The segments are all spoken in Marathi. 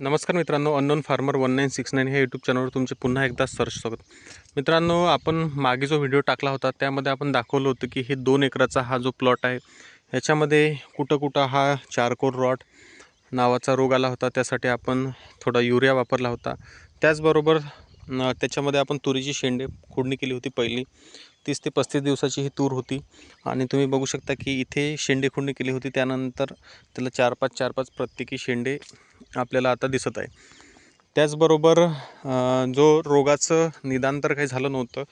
नमस्कार मित्रांनो unknown farmer one nine six nine ह्या यूट्यूब चॅनलवर तुमचे पुन्हा एकदा सर्च स्वागत. मित्रांनो आपण मागे जो व्हिडिओ टाकला होता त्यामध्ये आपण दाखवलं होतं की हे दोन एकराचा हा जो प्लॉट आहे ह्याच्यामध्ये कुठं कुठं हा चारकोर रॉट नावाचा रोग आला होता त्यासाठी आपण थोडा युरिया वापरला होता. त्याचबरोबर त्याच्यामध्ये आपण तुरीची शेंडे खोडणी केली होती पहिली. तीस ते पस्तीस दिवसाची ही तूर होती. आणि तुम्ही बघू शकता की इथे शेंडे खोडणी केली होती त्यानंतर त्याला चार पाच चार पाच प्रत्येकी शेंडे आपल्याला आता दिसत आहे. त्याचबरोबर जो रोगाचं निदान तर काही झालं नव्हतं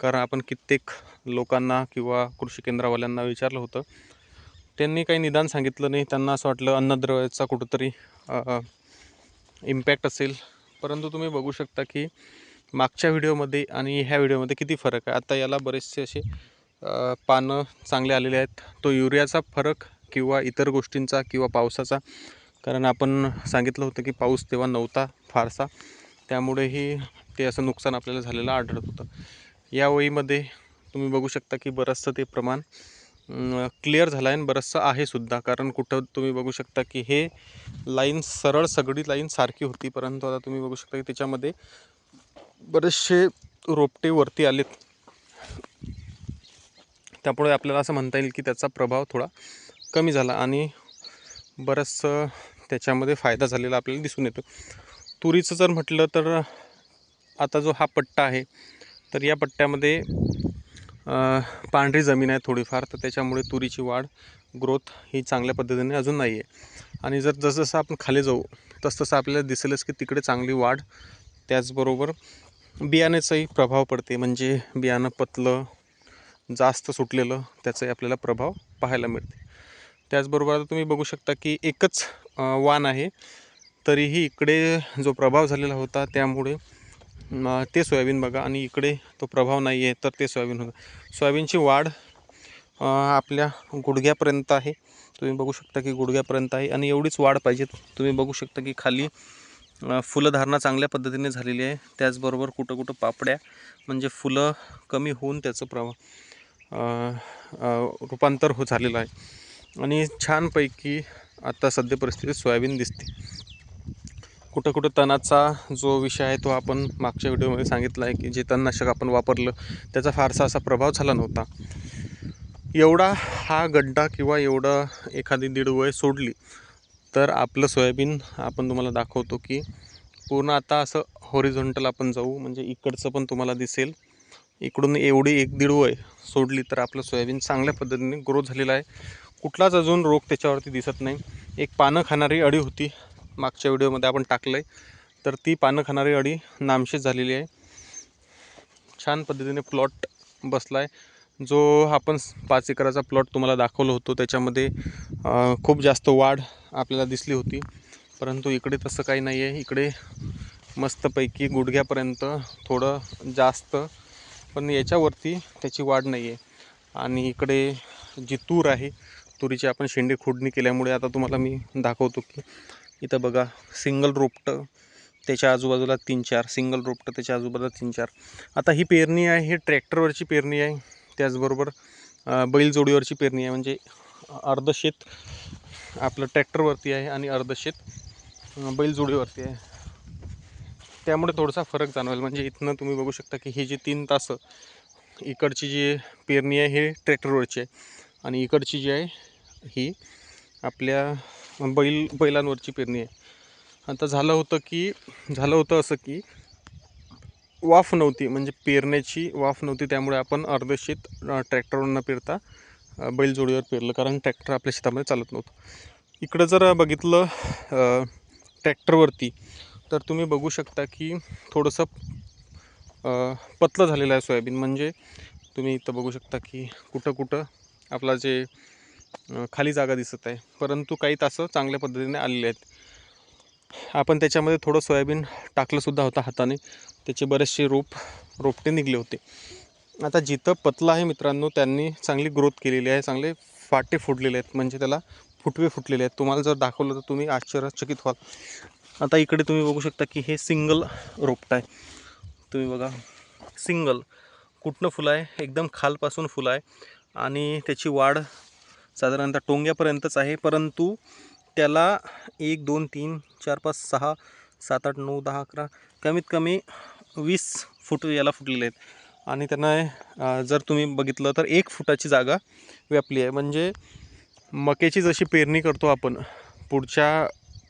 कारण आपण कित्येक लोकांना किंवा कृषी केंद्रावाल्यांना विचारलं होतं. त्यांनी काही निदान सांगितलं नाही. त्यांना असं वाटलं अन्नद्रव्याचा कुठंतरी इम्पॅक्ट असेल. परंतु तुम्ही बघू शकता की मागच्या व्हिडिओमध्ये आणि ह्या व्हिडिओमध्ये किती फरक आहे. आता याला बरेचसे असे पानं चांगले आलेले आहेत. तो युरियाचा फरक किंवा इतर गोष्टींचा किंवा पावसाचा कारण आपण सांगितलं होतं की पाऊस तेव्हा नव्हता फारसा. त्यामुळेही ते असं नुकसान आपल्याला झालेलं आढळत होतं. या वहीमध्ये तुम्ही बघू शकता की बरंचसं ते प्रमाण क्लिअर झालं आहे आणि बरंचसं आहे सुद्धा. कारण कुठं तुम्ही बघू शकता की हे लाईन सरळ सगळी लाईन सारखी होती. परंतु आता तुम्ही बघू शकता की त्याच्यामध्ये बरेचसे रोपटे वरती आलेत. त्यामुळे आपल्याला असं म्हणता येईल की त्याचा प्रभाव थोडा कमी झाला आणि बरंचसं त्याच्यामध्ये फायदा झालेला आपल्याला दिसून येतो. तुरीचं जर म्हटलं तर आता जो हा पट्टा आहे तर या पट्ट्यामध्ये पांढरी जमीन आहे थोडीफार तर त्याच्यामुळे तुरीची वाढ ग्रोथ ही चांगल्या पद्धतीने अजून नाही आहे आणि जर जसजसं आपण खाली जाऊ तसतसं आपल्याला दिसेलच की तिकडे चांगली वाढ त्याचबरोबर बियाण्याचाही प्रभाव पडते. म्हणजे बियाणं पतलं जास्त सुटलेलं त्याचाही आपल्याला प्रभाव पाहायला मिळते. त्याचबरोबर आता तुम्ही बघू शकता की एकच वाण आहे. तरीही इकडे जो प्रभाव झालेला होता त्यामुळे ते सोयाबीन बघा आणि इकडे तो प्रभाव नाही आहे तर ते सोयाबीन होतं. सोयाबीनची वाढ आपल्या गुडघ्यापर्यंत आहे. तुम्ही बघू शकता की गुडघ्यापर्यंत आहे आणि एवढीच वाढ पाहिजे. तुम्ही बघू शकता की खाली फुलंधारणा फुलधारणा चांगल्या पद्धतीने झालेली आहे. त्याचबरोबर कुठं कुठं पापड्या म्हणजे फुलं कमी होऊन त्याचं प्रभाव रूपांतर हो झालेलं आहे. आणि छानपैकी आता सध्या परिस्थितीत सोयाबीन दिसते. कुठं कुठं तणाचा जो विषय आहे तो आपण मागच्या व्हिडिओमध्ये सांगितला आहे की जे तणनाशक आपण वापरलं त्याचा फारसा असा प्रभाव झाला नव्हता. एवढा हा गड्डा किंवा एवढं एखादी दीड वय सोडली तर आपलं सोयाबीन आपण तुम्हाला दाखवतो की पूर्ण आता असं हॉरिझॉन्टल आपण जाऊ म्हणजे इकडचं पण तुम्हाला दिसेल. इकडून एवढी एक दीड वय सोडली तर आपलं सोयाबीन चांगल्या पद्धतीने ग्रो झालेला आहे. कुठलाच अजून रोग त्याच्यावरती दिसत नाही. एक पानं खाणारी अळी होती. मागच्या व्हिडिओमध्ये आपण टाकलं आहे तर ती पानं खाणारी अळी नामशेष झालेली आहे. छान पद्धतीने प्लॉट बसला आहे जो आपण पाच एकराचा प्लॉट तुम्हाला दाखवलं होतो त्याच्यामध्ये खूप जास्त वाढ आपल्याला दिसली होती. परंतु इकडे तसं काही नाही आहे इकडे मस्तपैकी गुडघ्यापर्यंत थोडं जास्त पण याच्यावरती त्याची वाढ नाही आहे आणि इकडे जी तूर आहे तुरीची आपण शेंडे खोडणी केल्यामुळे आता तुम्हाला मी दाखवतो की इथं बघा सिंगल रोपटं त्याच्या आजूबाजूला तीन चार सिंगल रोपटं त्याच्या आजूबाजूला तीन चार. आता ही पेरणी आहे ही ट्रॅक्टरवरची पेरणी आहे. त्याचबरोबर बैलजोडीवरची पेरणी आहे. म्हणजे अर्ध शेत आपलं ट्रॅक्टरवरती आहे आणि अर्ध शेत बैलजोडीवरती आहे. त्यामुळे थोडासा फरक जाणवेल. म्हणजे इथनं तुम्ही बघू शकता की ही जी तीन तास इकडची जी पेरणी आहे हे ट्रॅक्टरवरची आहे. आणि इकडची जी आहे ही आपल्या बैल बैलांवरची पेरणी आहे. आता झालं होतं की झालं होतं असं की वाफ नव्हती म्हणजे पेरण्याची वाफ नव्हती त्यामुळे आपण अर्धशेत ट्रॅक्टरवर न पेरता बैलजोडीवर पेरलं कारण ट्रॅक्टर आपल्या शेतामध्ये चालत नव्हतं. इकडं जर बघितलं ट्रॅक्टरवरती तर तुम्ही बघू शकता की थोडंसं पतलं झालेलं आहे सोयाबीन. म्हणजे तुम्ही इथं बघू शकता की कुठं कुठं आपला जे खाली जागा दिसत आहे. परंतु काही तासं चांगल्या पद्धतीने आलेले आहेत. आपण त्याच्यामध्ये थोडं सोयाबीन टाकलंसुद्धा होता हाताने. त्याचे बरेचसे रोप रोपटे निघले होते. आता जिथं पतलं आहे मित्रांनो त्यांनी चांगली ग्रोथ केलेली आहे. चांगले फाटे फुटलेले आहेत. म्हणजे त्याला फुटवे फुटलेले आहेत. तुम्हाला जर दाखवलं तर तुम्ही आश्चर्यचकित व्हाल. आता इकडे तुम्ही बघू शकता की हे सिंगल रोपट आहे. तुम्ही बघा. सिंगल. कुठनं फुलं आहे? एकदम खालपासून फुलं आहे. आणि त्याची वाढ साधारणतः टोंग्यापर्यंतच आहे. परंतु त्याला एक दोन तीन चार पाच सहा सात आठ नऊ दहा अकरा कमीत कमी वीस फूट याला फुटलेले आहेत. आणि त्यांना जर तुम्ही बघितलं तर एक फुटाची जागा व्यापली आहे. म्हणजे मकेची जशी पेरणी करतो आपण पुढच्या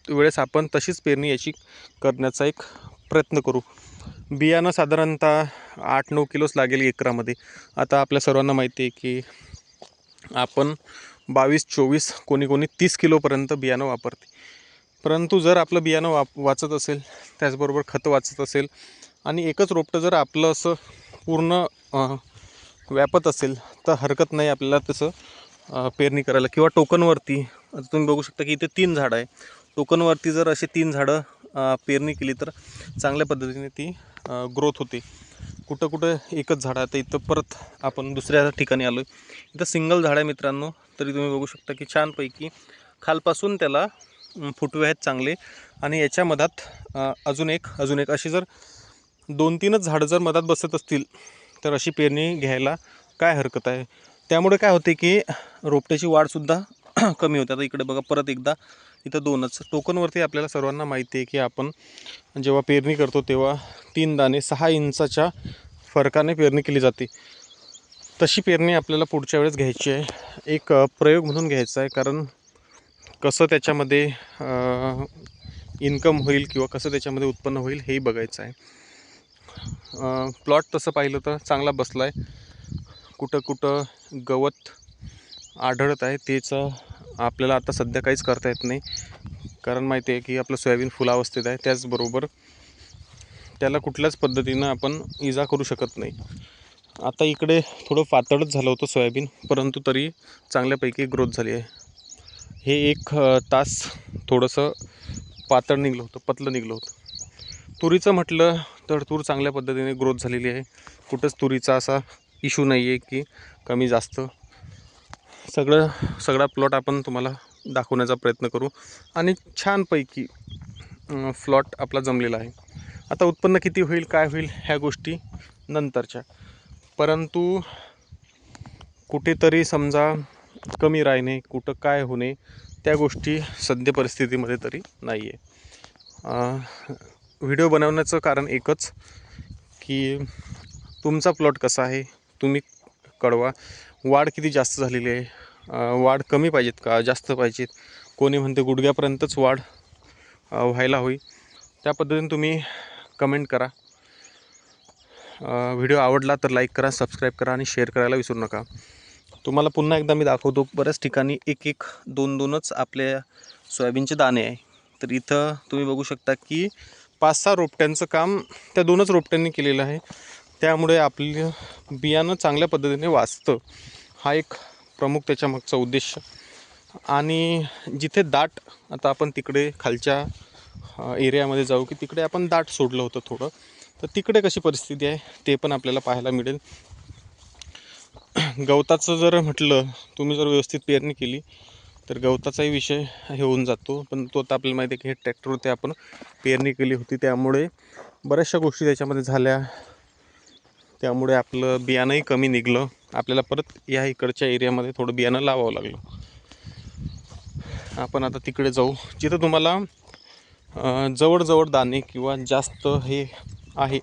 वेळेस आपण तशीच पेरणी याची करण्याचा एक प्रयत्न करू. बियाणं साधारणतः आठ नऊ किलोच लागेल एकरामध्ये. आता आपल्या सर्वांना माहिती आहे की आपण बावीस चोवीस कोणी कोणी तीस किलोपर्यंत बियाणं वापरते. परंतु जर आपलं बियाणं वाप वाचत असेल त्याचबरोबर खतं वाचत असेल आणि एकच रोपटं जर आपलं असं पूर्ण व्यापत असेल तर हरकत नाही आपल्याला तसं पेरणी करायला. किंवा टोकनवरती आता तुम्ही बघू शकता की इथे तीन झाडं आहे. टोकनवरती जर असे तीन झाडं पेरणी केली तर चांगल्या पद्धतीने ती ग्रोथ होते. कुठं कुठं एकच झाड आहे तर इथं परत आपण दुसऱ्या ठिकाणी आलो आहे इथं सिंगल झाड आहे मित्रांनो तरी तुम्ही बघू शकता की छानपैकी खालपासून त्याला फुटवे आहेत चांगले. आणि याच्या मधात अजून एक अजून एक अशी जर दोन तीनच झाडं जर मधात बसत असतील तर अशी पेरणी घ्यायला काय हरकत आहे? त्यामुळे काय होते की रोपट्याची वाढसुद्धा कमी होते. आता इकडे बघा परत एकदा इथं दोनच. टोकनवरती आपल्याला सर्वांना माहिती आहे की आपण जेव्हा पेरणी करतो तेव्हा तीन दाणे सहा इंचाच्या फरकाने पेरणी केली जाते. तशी पेरणी आपल्याला पुढच्या वेळेस घ्यायची आहे. एक प्रयोग म्हणून घ्यायचा आहे. कारण कसं त्याच्यामध्ये इन्कम होईल किंवा कसं त्याच्यामध्ये उत्पन्न होईल हेही बघायचं आहे. प्लॉट तसं पाहिलं तर चांगला बसला आहे कुठं कुठं गवत आढळत आहे. तेचं आपल्याला आता सध्या काहीच करता येत नाही. कारण माहिती आहे की आपलं सोयाबीन फुलावस्थेत आहे. त्याचबरोबर त्याला कुठल्याच पद्धतीनं आपण इजा करू शकत नाही. आता इकडे थोडं पातळच झालं होतं सोयाबीन परंतु तरी चांगल्यापैकी ग्रोथ झाली आहे. हे एक तास थोडंसं पातळ निघलं होतं पतलं निघलं होतं. तुरीचं म्हटलं तर तूर चांगल्या पद्धतीने ग्रोथ झालेली आहे. कुठंच तुरीचा असा इशू नाही आहे की कमी जास्त. सगळं सगळा प्लॉट आपण तुम्हाला दाखवण्याचा प्रयत्न करू. आणि छानपैकी फ्लॉट आपला जमलेला आहे. आता उत्पन्न किती होईल काय होईल ह्या गोष्टी नंतरच्या. परंतु कुठेतरी समजा कमी राहणे कुठं काय होणे त्या गोष्टी सद्य परिस्थितीमध्ये तरी नाही आहे व्हिडिओ बनवण्याचं कारण एकच की तुमचा प्लॉट कसा आहे तुम्ही कळवा. वाढ किती जास्त झालेली आहे? वाढ कमी पाहिजेत का? जास्त पाहिजेत? कोणी म्हणते गुडघ्यापर्यंतच वाढ व्हायला हवी. त्या पद्धतीने तुम्ही कमेंट करा. व्हिडिओ आवडला तर लाईक करा सबस्क्राईब करा आणि शेअर करायला विसरू नका. तुम्हाला पुन्हा एकदा मी दाखवतो बऱ्याच ठिकाणी एक एक दोन दोनच आपल्या सोयाबीनचे दाणे आहे. तर इथं तुम्ही बघू शकता की पाच सहा रोपट्यांचं काम त्या दोनच रोपट्यांनी केलेलं आहे. त्यामुळे आपलं बियाणं चांगल्या पद्धतीने वाचतं. हा एक प्रमुख त्याच्यामागचा उद्देश. आणि जिथे दाट आता आपण तिकडे खालच्या एरियामध्ये जाऊ की तिकडे आपण दाट सोडलं होतं थोडं तर तिकडे कशी परिस्थिती आहे ते पण आपल्याला पाहायला मिळेल. गवताचं जर म्हटलं तुम्ही जर व्यवस्थित पेरणी केली तर गवताचाही विषय हे होऊन जातो पण तो आता आपल्याला माहिती आहे की हे ट्रॅक्टरवरती आपण पेरणी केली होती त्यामुळे बऱ्याचशा गोष्टी त्याच्यामध्ये झाल्या. त्यामुळे आपलं बियाणंही कमी निघलं. आपल्याला परत या इकडच्या एरियामध्ये थोडं बियाणं लावावं लागलं. आपण आता तिकडे जाऊ. जिथं तुम्हाला जवळजवळ दाणे किंवा जास्त हे आहे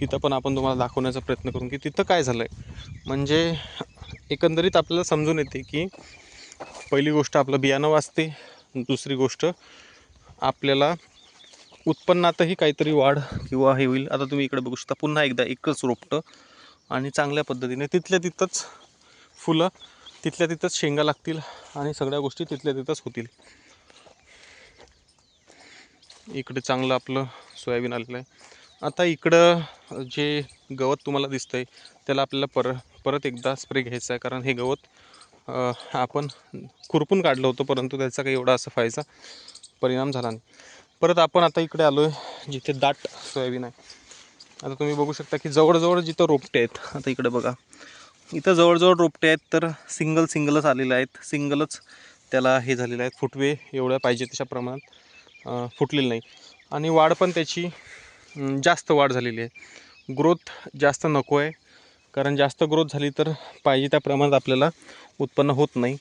तिथं पण आपण तुम्हाला दाखवण्याचा प्रयत्न करू. की तिथं काय झालं आहे म्हणजे एकंदरीत आपल्याला समजून येते की पहिली गोष्ट आपलं बियाणं वाचते. दुसरी गोष्ट आपल्याला उत्पन्नातही काहीतरी वाढ किंवा हे होईल. आता तुम्ही इकडे बघू शकता पुन्हा एकदा एकच रोपटं आणि चांगल्या पद्धतीने तिथल्या तिथंच फुलं तिथल्या तिथंच शेंगा लागतील आणि सगळ्या गोष्टी तिथल्या तिथंच होतील. इकडे चांगलं आपलं सोयाबीन आलेलं आहे. आता इकडं जे गवत तुम्हाला दिसतंय त्याला आपल्याला पर परत एकदा स्प्रे घ्यायचा आहे कारण हे गवत आपण खुरपून काढलं होतं परंतु त्याचा काही एवढा असा फायचा परिणाम झाला नाही. परत आपण आता इकडे आलो आहे जिथे दाट सोयाबीन आहे. आता तुम्ही बघू शकता की जवळजवळ जिथं रोपटे आहेत आता इकडे बघा. इथं जवळजवळ रोपटे आहेत तर सिंगल सिंगलच आलेले आहेत. सिंगलच त्याला हे झालेलं आहे फुटवे एवढ्या पाहिजे तशा प्रमाणात फुटलेलं नाही. आणि वाढ पण त्याची जास्त वाढ झालेली आहे. ग्रोथ जास्त नको आहे. कारण जास्त ग्रोथ झाली तर पाहिजे त्या प्रमाणात आपल्याला उत्पन्न होत नाही.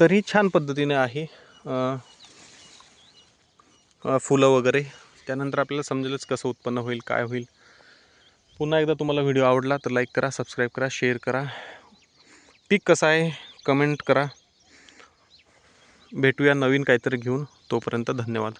तरी छान पद्धतीने आहे फुलं वगैरे. त्यानंतर आपल्याला समजेलच कसं उत्पन्न होईल काय होईल. पुन्हा एकदा तुम्हाला व्हिडिओ आवडला तर लाईक करा सबस्क्राईब करा शेअर करा. पीक कसं आहे कमेंट करा. भेटूया नवीन काहीतरी घेऊन. तोपर्यंत धन्यवाद.